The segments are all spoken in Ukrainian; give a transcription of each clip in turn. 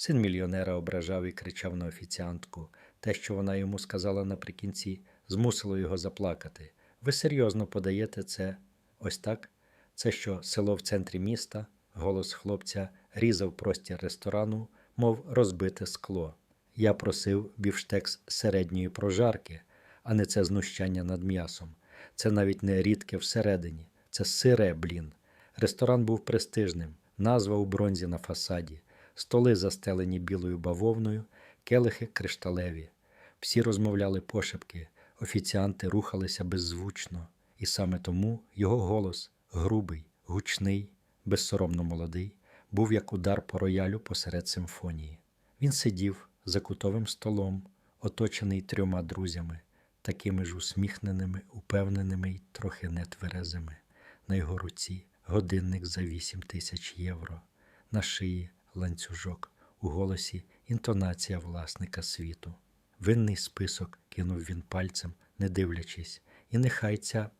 Син мільйонера ображав і кричав на офіціантку. Те, що вона йому сказала наприкінці, змусило його заплакати. Ви серйозно подаєте це ось так? Це що село в центрі міста, голос хлопця різав простір ресторану, мов розбите скло. Я просив бівштекс середньої прожарки, а не це знущання над м'ясом. Це навіть не рідке всередині, це сире, блін. Ресторан був престижним, назва у бронзі на фасаді, столи застелені білою бавовною, келихи кришталеві. Всі розмовляли пошепки, офіціанти рухалися беззвучно, і саме тому його голос, грубий, гучний, безсоромно молодий, був як удар по роялю посеред симфонії. Він сидів за кутовим столом, оточений трьома друзями, такими ж усміхненими, упевненими й трохи нетверезими. На його руці годинник за вісім тисяч євро, на шиї ланцюжок, у голосі інтонація власника світу. Винний список кинув він пальцем, не дивлячись, і нехай ця,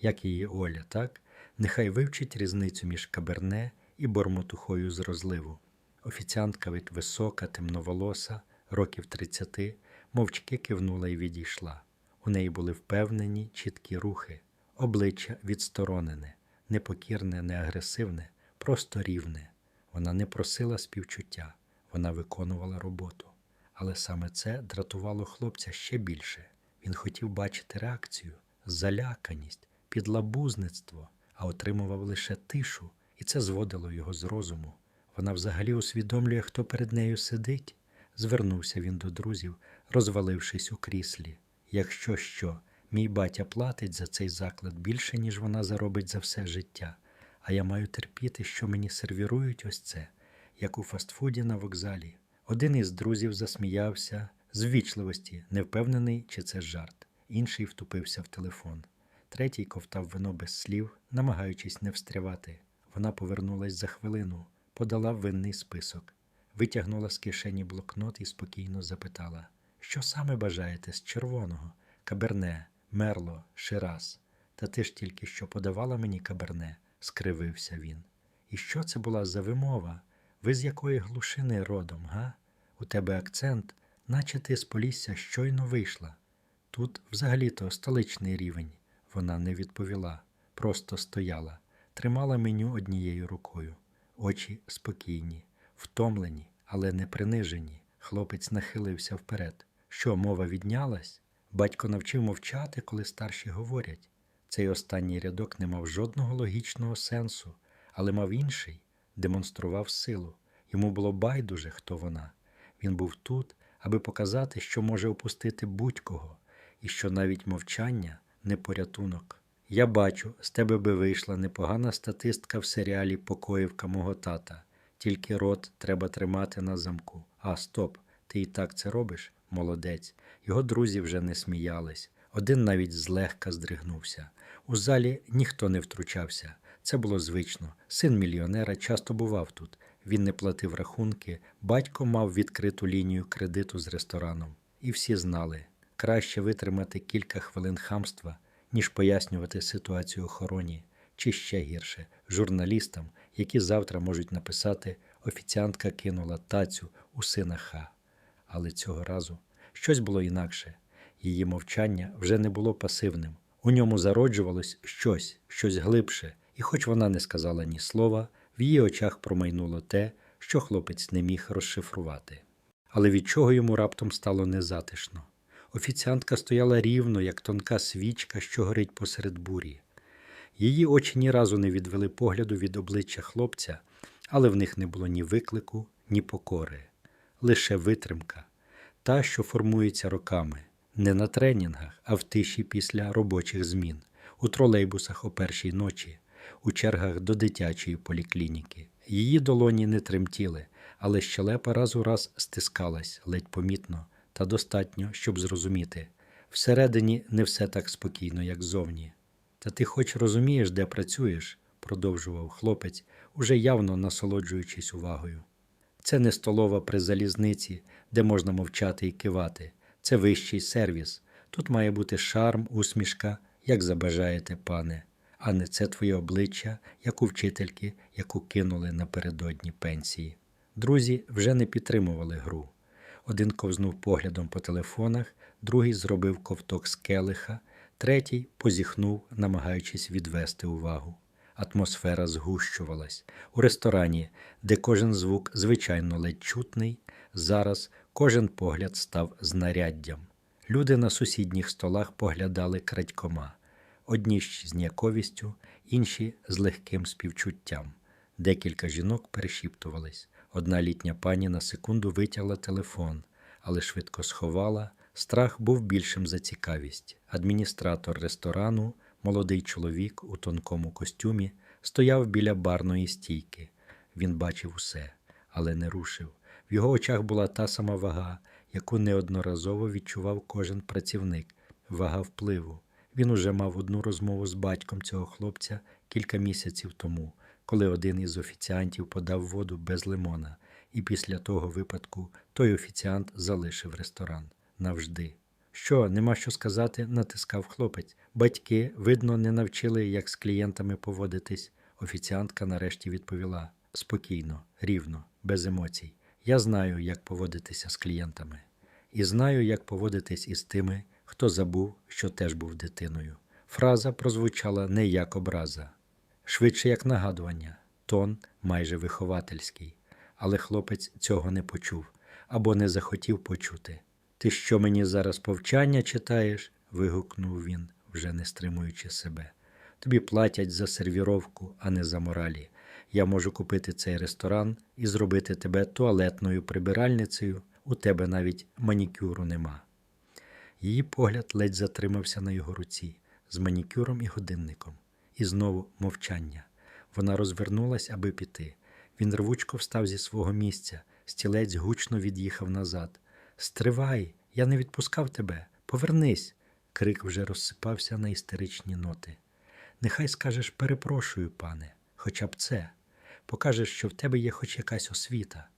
як її Оля, так? Нехай вивчить різницю між каберне і бормотухою з розливу. Офіціантка від висока, темноволоса, років тридцяти, мовчки кивнула і відійшла. У неї були впевнені, чіткі рухи, обличчя відсторонене, непокірне, не агресивне, просто рівне. Вона не просила співчуття, вона виконувала роботу. Але саме це дратувало хлопця ще більше. Він хотів бачити реакцію, заляканість, підлабузництво, а отримував лише тишу, і це зводило його з розуму. Вона взагалі усвідомлює, хто перед нею сидить. Звернувся він до друзів, розвалившись у кріслі. Якщо що, мій батя платить за цей заклад більше, ніж вона заробить за все життя, а я маю терпіти, що мені сервірують ось це, як у фастфуді на вокзалі. Один із друзів засміявся з не впевнений, чи це жарт. Інший втупився в телефон. Третій ковтав вино без слів, намагаючись не встрявати. Вона повернулась за хвилину, подала винний список, витягнула з кишені блокнот і спокійно запитала: Що саме бажаєте з червоного? Каберне, мерло, шираз. Та ти ж тільки що подавала мені каберне, скривився він. І що це була за вимова? Ви з якої глушини родом, га? У тебе акцент, наче ти з Полісся щойно вийшла. Тут взагалі-то столичний рівень. Вона не відповіла, просто стояла, тримала меню однією рукою. Очі спокійні, втомлені, але не принижені. Хлопець нахилився вперед. Що, мова віднялась? Батько навчив мовчати, коли старші говорять. Цей останній рядок не мав жодного логічного сенсу, але мав інший демонстрував силу. Йому було байдуже, хто вона. Він був тут, аби показати, що може опустити будь-кого, і що навіть мовчання не порятунок. Я бачу, з тебе би вийшла непогана статистка в серіалі Покоївка мого тата. Тільки рот треба тримати на замку. А, стоп, ти і так це робиш? Молодець. Його друзі вже не сміялись. Один навіть злегка здригнувся. У залі ніхто не втручався. Це було звично. Син мільйонера часто бував тут. Він не платив рахунки, батько мав відкриту лінію кредиту з рестораном. І всі знали, краще витримати кілька хвилин хамства, ніж пояснювати ситуацію охороні, чи ще гірше журналістам, які завтра можуть написати офіціантка кинула тацю у сина Ха. Але цього разу щось було інакше. Її мовчання вже не було пасивним. У ньому зароджувалось щось, щось глибше, і хоч вона не сказала ні слова, в її очах промайнуло те, що хлопець не міг розшифрувати. Але від чого йому раптом стало незатишно? Офіціантка стояла рівно, як тонка свічка, що горить посеред бурі. Її очі ні разу не відвели погляду від обличчя хлопця, але в них не було ні виклику, ні покори, лише витримка, та, що формується роками, не на тренінгах, а в тиші після робочих змін, у тролейбусах о першій ночі, у чергах до дитячої поліклініки. Її долоні не тремтіли, але щелепа раз у раз стискалась ледь помітно та достатньо, щоб зрозуміти. Всередині не все так спокійно, як зовні. Та ти хоч розумієш, де працюєш, продовжував хлопець, уже явно насолоджуючись увагою. Це не столова при залізниці, де можна мовчати і кивати. Це вищий сервіс. Тут має бути шарм, усмішка, як забажаєте, пане, а не це твоє обличчя, як у вчительки, яку кинули напередодні пенсії. Друзі вже не підтримували гру. Один ковзнув поглядом по телефонах, другий зробив ковток з келиха, третій позіхнув, намагаючись відвести увагу. Атмосфера згущувалась. У ресторані, де кожен звук звичайно ледь чутний, зараз кожен погляд став знаряддям. Люди на сусідніх столах поглядали крадькома, одні з ніяковістю, інші з легким співчуттям. Декілька жінок перешіптувались. Одна літня пані на секунду витягла телефон, але швидко сховала. Страх був більшим за цікавість. Адміністратор ресторану, молодий чоловік у тонкому костюмі, стояв біля барної стійки. Він бачив усе, але не рушив. В його очах була та сама вага, яку неодноразово відчував кожен працівник вага впливу. Він уже мав одну розмову з батьком цього хлопця кілька місяців тому, коли один із офіціантів подав воду без лимона, і після того випадку той офіціант залишив ресторан навжди. Що, нема що сказати, натискав хлопець. Батьки, видно, не навчили, як з клієнтами поводитись. Офіціантка нарешті відповіла спокійно, рівно, без емоцій. Я знаю, як поводитися з клієнтами, і знаю, як поводитись із тими, хто забув, що теж був дитиною. Фраза прозвучала не як образа, швидше як нагадування, тон майже виховательський. Але хлопець цього не почув або не захотів почути. Ти що мені зараз повчання читаєш? вигукнув він, вже не стримуючи себе. Тобі платять за сервіровку, а не за моралі. Я можу купити цей ресторан і зробити тебе туалетною прибиральницею, у тебе навіть манікюру нема. Її погляд ледь затримався на його руці з манікюром і годинником, і знову мовчання. Вона розвернулась, аби піти. Він рвучко встав зі свого місця, стілець гучно від'їхав назад. Стривай, я не відпускав тебе, повернись. Крик вже розсипався на істеричні ноти. Нехай скажеш перепрошую, пане, хоча б це. Покажеш, що в тебе є хоч якась освіта.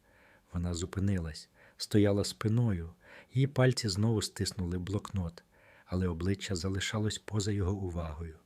Вона зупинилась, стояла спиною, її пальці знову стиснули блокнот, але обличчя залишалось поза його увагою.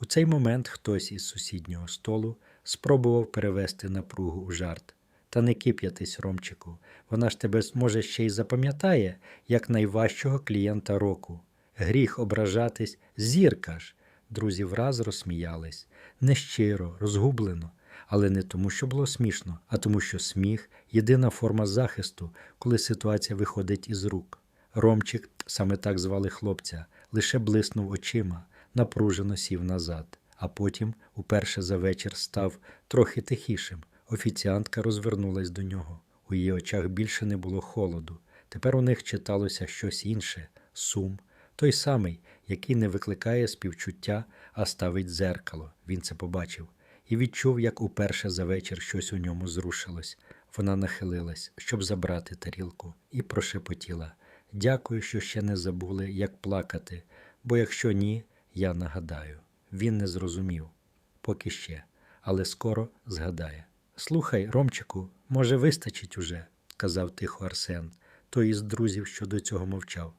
У цей момент хтось із сусіднього столу спробував перевести напругу у жарт. Та не кип'ятись, Ромчику, вона ж тебе може ще й запам'ятає, як найважчого клієнта року. Гріх ображатись, зірка ж. Друзі враз розсміялись, нещиро, розгублено, але не тому, що було смішно, а тому, що сміх єдина форма захисту, коли ситуація виходить із рук. Ромчик, саме так звали хлопця, лише блиснув очима, напружено сів назад, а потім, уперше за вечір, став трохи тихішим. Офіціантка розвернулась до нього. У її очах більше не було холоду. Тепер у них читалося щось інше сум, той самий, який не викликає співчуття, а ставить дзеркало. Він це побачив і відчув, як уперше за вечір щось у ньому зрушилось. Вона нахилилась, щоб забрати тарілку, і прошепотіла Дякую, що ще не забули, як плакати, бо якщо ні, я нагадаю. Він не зрозумів, поки ще, але скоро згадає. Слухай, Ромчику, може, вистачить уже, сказав тихо Арсен, той із друзів, що до цього мовчав.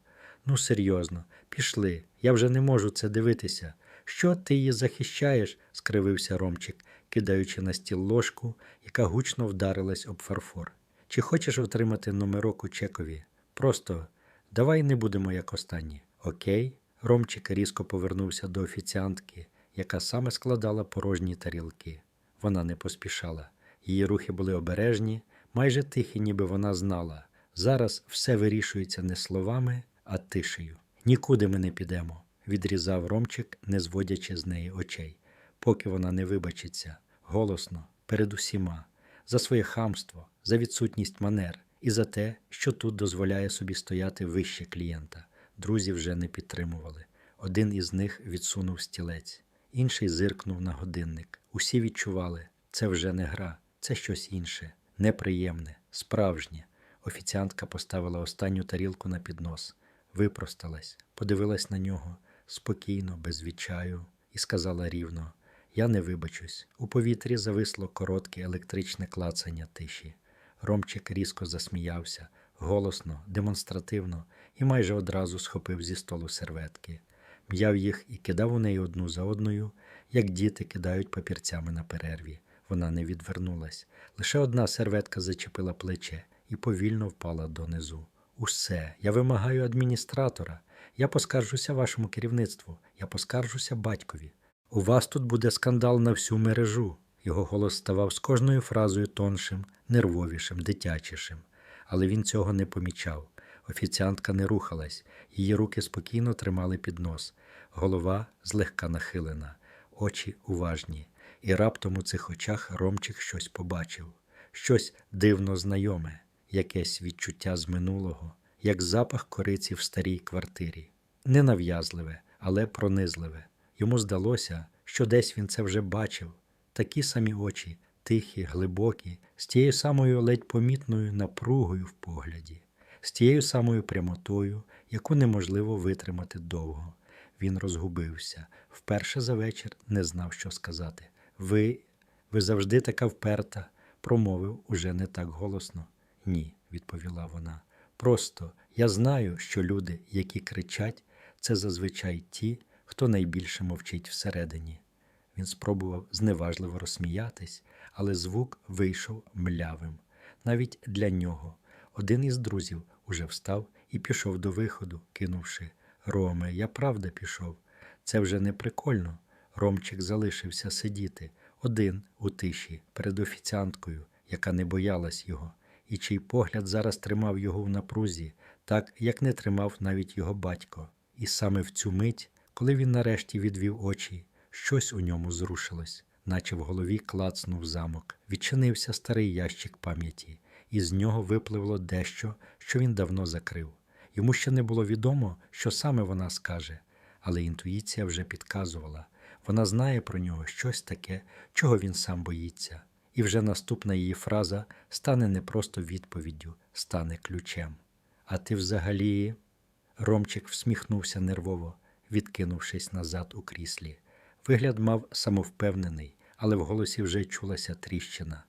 Ну, серйозно, пішли, я вже не можу це дивитися. Що ти її захищаєш? скривився Ромчик, кидаючи на стіл ложку, яка гучно вдарилась об фарфор. Чи хочеш отримати номерок у чекові? Просто давай не будемо як останні. Окей? Ромчик різко повернувся до офіціантки, яка саме складала порожні тарілки. Вона не поспішала. Її рухи були обережні, майже тихі, ніби вона знала. Зараз все вирішується не словами, а тишею. Нікуди ми не підемо, відрізав Ромчик, не зводячи з неї очей, поки вона не вибачиться, голосно, перед усіма, за своє хамство, за відсутність манер і за те, що тут дозволяє собі стояти вище клієнта. Друзі вже не підтримували. Один із них відсунув стілець, інший зиркнув на годинник. Усі відчували, це вже не гра, це щось інше, неприємне, справжнє. Офіціантка поставила останню тарілку на піднос, випросталась, подивилась на нього спокійно, без відчаю, і сказала рівно: Я не вибачусь. У повітрі зависло коротке електричне клацання тиші. Ромчик різко засміявся, голосно, демонстративно, і майже одразу схопив зі столу серветки, м'яв їх і кидав у неї одну за одною, як діти кидають папірцями на перерві. Вона не відвернулась. Лише одна серветка зачепила плече і повільно впала донизу. Усе, я вимагаю адміністратора. Я поскаржуся вашому керівництву, я поскаржуся батькові. У вас тут буде скандал на всю мережу. Його голос ставав з кожною фразою тоншим, нервовішим, дитячішим. Але він цього не помічав. Офіціантка не рухалась, її руки спокійно тримали піднос, голова злегка нахилена, очі уважні. І раптом у цих очах Ромчик щось побачив, щось дивно знайоме, якесь відчуття з минулого, як запах кориці в старій квартирі. Ненав'язливе, але пронизливе. Йому здалося, що десь він це вже бачив. Такі самі очі, тихі, глибокі, з тією самою ледь помітною напругою в погляді, з тією самою прямотою, яку неможливо витримати довго. Він розгубився, вперше за вечір не знав, що сказати. Ви, ви завжди така вперта, промовив уже не так голосно. Ні, відповіла вона. Просто я знаю, що люди, які кричать, це зазвичай ті, хто найбільше мовчить всередині. Він спробував зневажливо розсміятись, але звук вийшов млявим. Навіть для нього. Один із друзів уже встав і пішов до виходу, кинувши Роме, я правда пішов. Це вже не прикольно. Ромчик залишився сидіти один у тиші перед офіціанткою, яка не боялась його, і чий погляд зараз тримав його в напрузі, так як не тримав навіть його батько. І саме в цю мить, коли він нарешті відвів очі, щось у ньому зрушилось, наче в голові клацнув замок. Відчинився старий ящик пам'яті, і з нього випливло дещо, що він давно закрив. Йому ще не було відомо, що саме вона скаже, але інтуїція вже підказувала. Вона знає про нього щось таке, чого він сам боїться, і вже наступна її фраза стане не просто відповіддю, стане ключем. А ти взагалі. Ромчик всміхнувся нервово, відкинувшись назад у кріслі. Вигляд мав самовпевнений, але в голосі вже чулася тріщина.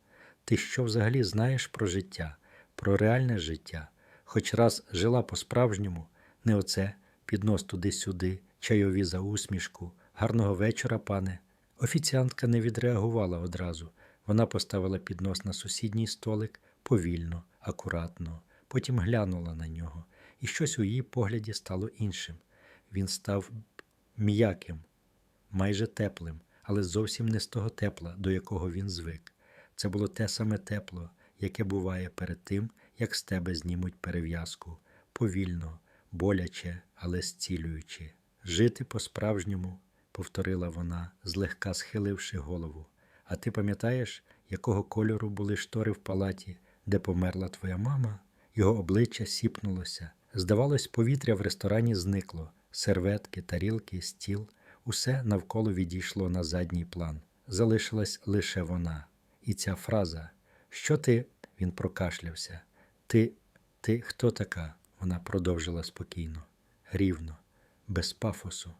Ти що взагалі знаєш про життя, про реальне життя? Хоч раз жила по-справжньому, не оце, піднос туди-сюди, чайові за усмішку, гарного вечора, пане. Офіціантка не відреагувала одразу. Вона поставила піднос на сусідній столик повільно, акуратно, потім глянула на нього, і щось у її погляді стало іншим. Він став м'яким, майже теплим, але зовсім не з того тепла, до якого він звик. Це було те саме тепло, яке буває перед тим, як з тебе знімуть перев'язку, повільно, боляче, але зцілюючи. Жити по-справжньому, повторила вона, злегка схиливши голову. А ти пам'ятаєш, якого кольору були штори в палаті, де померла твоя мама? Його обличчя сіпнулося. Здавалось, повітря в ресторані зникло, серветки, тарілки, стіл, усе навколо відійшло на задній план. Залишилась лише вона. І ця фраза Що ти? Він прокашлявся. Ти, ти хто така? Вона продовжила спокійно, рівно, без пафосу.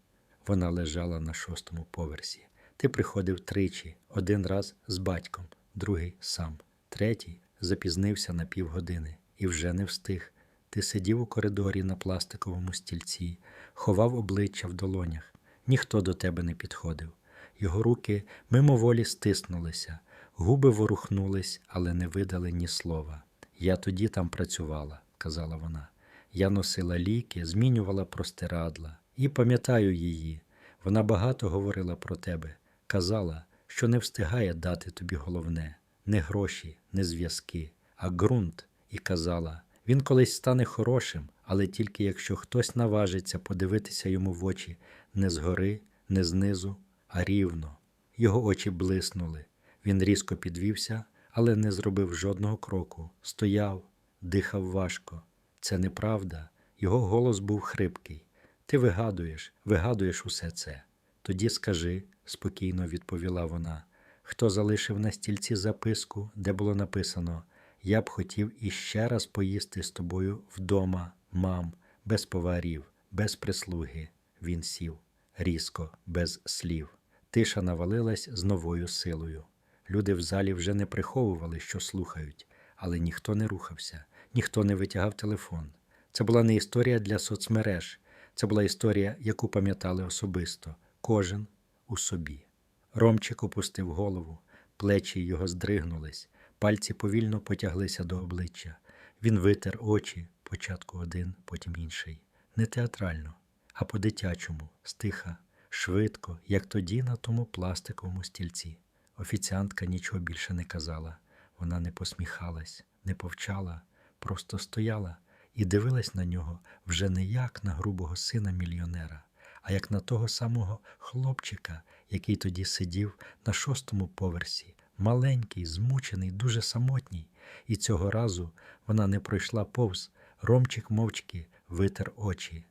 Вона лежала на шостому поверсі. Ти приходив тричі, один раз з батьком, другий сам, третій запізнився на півгодини і вже не встиг. Ти сидів у коридорі на пластиковому стільці, ховав обличчя в долонях. Ніхто до тебе не підходив. Його руки мимоволі стиснулися, губи ворухнулись, але не видали ні слова. Я тоді там працювала, казала вона. Я носила ліки, змінювала простирадла і пам'ятаю її. Вона багато говорила про тебе, казала, що не встигає дати тобі головне не гроші, не зв'язки, а ґрунт, і казала він колись стане хорошим, але тільки якщо хтось наважиться подивитися йому в очі не згори, не знизу, а рівно. Його очі блиснули. Він різко підвівся, але не зробив жодного кроку. Стояв, дихав важко. Це неправда. Його голос був хрипкий. Ти вигадуєш, вигадуєш усе це. Тоді скажи, спокійно відповіла вона, хто залишив на стільці записку, де було написано Я б хотів іще раз поїсти з тобою вдома, мам, без поварів, без прислуги. Він сів, різко, без слів. Тиша навалилась з новою силою. Люди в залі вже не приховували, що слухають, але ніхто не рухався, ніхто не витягав телефон. Це була не історія для соцмереж, це була історія, яку пам'ятали особисто, кожен у собі. Ромчик опустив голову. Плечі його здригнулись, пальці повільно потяглися до обличчя. Він витер очі, спочатку один, потім інший. Не театрально, а по-дитячому, стиха, швидко, як тоді на тому пластиковому стільці. Офіціантка нічого більше не казала. Вона не посміхалась, не повчала, просто стояла і дивилась на нього вже не як на грубого сина мільйонера, а як на того самого хлопчика, який тоді сидів на шостому поверсі, маленький, змучений, дуже самотній. І цього разу вона не пройшла повз. Ромчик мовчки витер очі.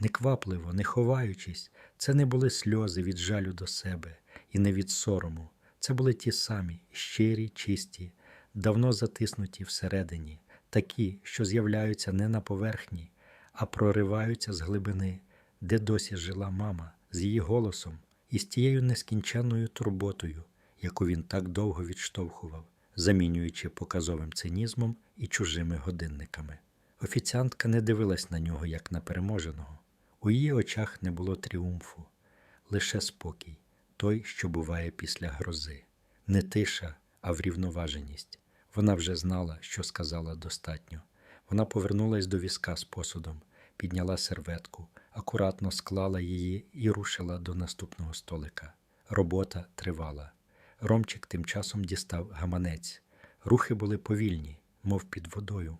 Неквапливо, не ховаючись, це не були сльози від жалю до себе і не від сорому. Це були ті самі, щирі, чисті, давно затиснуті всередині, такі, що з'являються не на поверхні, а прориваються з глибини, де досі жила мама, з її голосом і з тією нескінченною турботою, яку він так довго відштовхував, замінюючи показовим цинізмом і чужими годинниками. Офіціантка не дивилась на нього, як на переможеного. У її очах не було тріумфу, лише спокій, той, що буває після грози. Не тиша, а врівноваженість. Вона вже знала, що сказала достатньо. Вона повернулась до візка з посудом, підняла серветку, акуратно склала її і рушила до наступного столика. Робота тривала. Ромчик тим часом дістав гаманець. Рухи були повільні, мов під водою.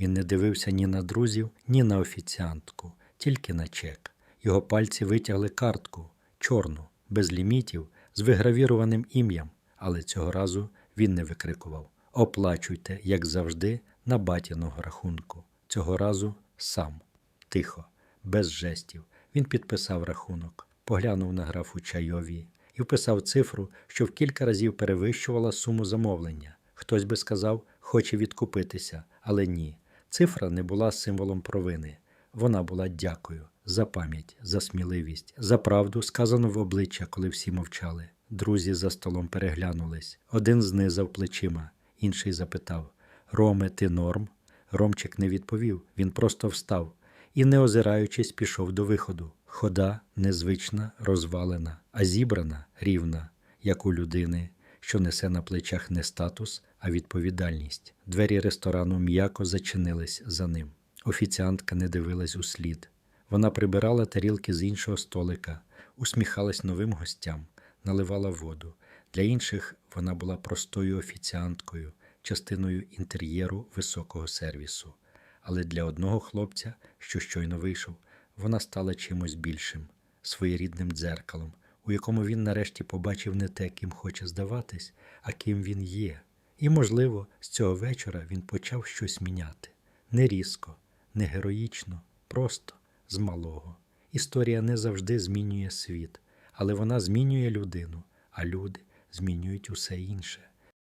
Він не дивився ні на друзів, ні на офіціантку, тільки на чек. Його пальці витягли картку, чорну, без лімітів, з вигравірованим ім'ям, але цього разу він не викрикував Оплачуйте, як завжди, на батіного рахунку. Цього разу сам, тихо, без жестів. Він підписав рахунок, поглянув на графу чайові і вписав цифру, що в кілька разів перевищувала суму замовлення. Хтось би сказав, хоче відкупитися, але ні. Цифра не була символом провини. Вона була дякую за пам'ять, за сміливість, за правду, сказану в обличчя, коли всі мовчали. Друзі за столом переглянулись. Один знизав плечима, інший запитав: Роме, ти норм? Ромчик не відповів, він просто встав і, не озираючись, пішов до виходу. Хода незвична, розвалена, а зібрана, рівна, як у людини, що несе на плечах не статус, а відповідальність. Двері ресторану м'яко зачинились за ним. Офіціантка не дивилась у слід. Вона прибирала тарілки з іншого столика, усміхалась новим гостям, наливала воду. Для інших вона була простою офіціанткою, частиною інтер'єру високого сервісу. Але для одного хлопця, що щойно вийшов, вона стала чимось більшим, своєрідним дзеркалом, у якому він нарешті побачив не те, ким хоче здаватись, а ким він є. І, можливо, з цього вечора він почав щось міняти. Не різко, не героїчно, просто з малого. Історія не завжди змінює світ, але вона змінює людину, а люди змінюють усе інше.